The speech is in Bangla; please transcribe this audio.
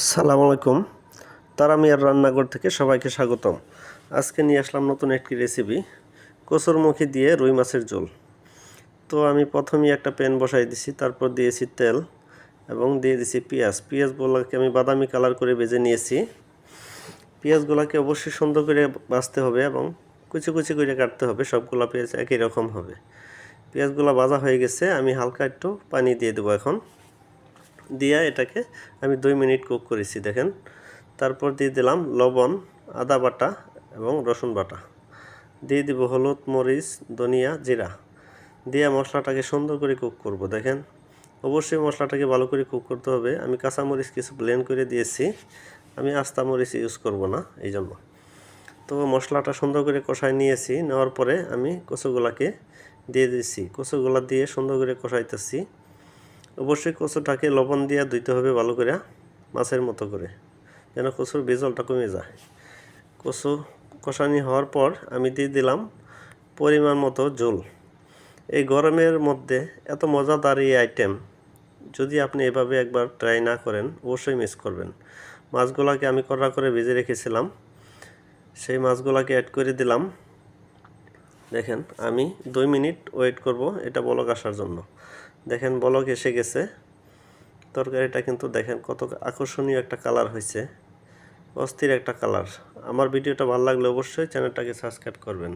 আসসালামু আলাইকুম। তারা মিয়ার রান্নাঘর থেকে সবাইকে স্বাগতম। আজকে নিয়ে আসলাম নতুন একটি রেসিপি কচুরমুখী দিয়ে রুই মাছের ঝোল। তো আমি প্রথমেই একটা প্যান বসাই দিছি, তারপর দিয়েছি তেল এবং দিয়ে দিছি পেঁয়াজ। পেঁয়াজগুলোকে আমি বাদামি কালার করে ভেজে নিয়েছি। পেঁয়াজগুলোকে অবশ্যই সুন্দর করে বাছতে হবে এবং কুচি কুচি করে কাটতে হবে, সবগুলো পেঁয়াজ একই রকম হবে। পেঁয়াজগুলো ভাজা হয়ে গেছে, আমি হালকা একটু পানি দিয়ে দেবো এখন। দিয়ে এটাকে আমি দুই মিনিট কুক করেছি, দেখেন। তারপর দিয়ে দিলাম লবণ, আদা বাটা এবং রসুন বাটা। দিয়ে দিব হলুদ, মরিচ, ধনিয়া, জিরা। দিয়ে মশলাটাকে সুন্দর করে কুক করব, দেখেন। অবশ্যই মশলাটাকে ভালো করে কুক করতে হবে। আমি কাঁচা মরিচ কিছু ব্লেন্ড করে দিয়েছি। আমি আস্তা মরিচ ইউজ করব না এই জন্য তো মশলাটা সুন্দর করে কষাই নিয়েছি, নেওয়ার পরে আমি কচুগুলাকে দিয়ে দিয়েছি। কচুগুলা দিয়ে সুন্দর করে কষাইতেছি। অবশ্যই কচুটাকে লবণ দিয়ে ধুইতে হবে ভালো করে, মাছের মতো করে, যেন কচুর বেজলটা কমে যায়। কচু কষানি হওয়ার পর আমি দিয়ে দিলাম পরিমাণ মতো ঝোল এই গরমের মধ্যে এত মজাদার এই আইটেম যদি আপনি এভাবে একবার ট্রাই না করেন, অবশ্যই মিস করবেন। মাছগুলোকে আমি কড়া করে ভেজে রেখেছিলাম। সেই মাছগুলোকে অ্যাড করে দিলাম। দেখেন, আমি দুই মিনিট ওয়েট করব এটা বলক আসার জন্য। দেখেন, বলক এসে গেছে। তরকারিটা কিন্তু দেখেন কত আকর্ষণীয় একটা কালার হয়েছে। অস্থির একটা কালার আমার ভিডিওটা ভালো লাগলে অবশ্যই চ্যানেলটাকে সাবস্ক্রাইব করবেন।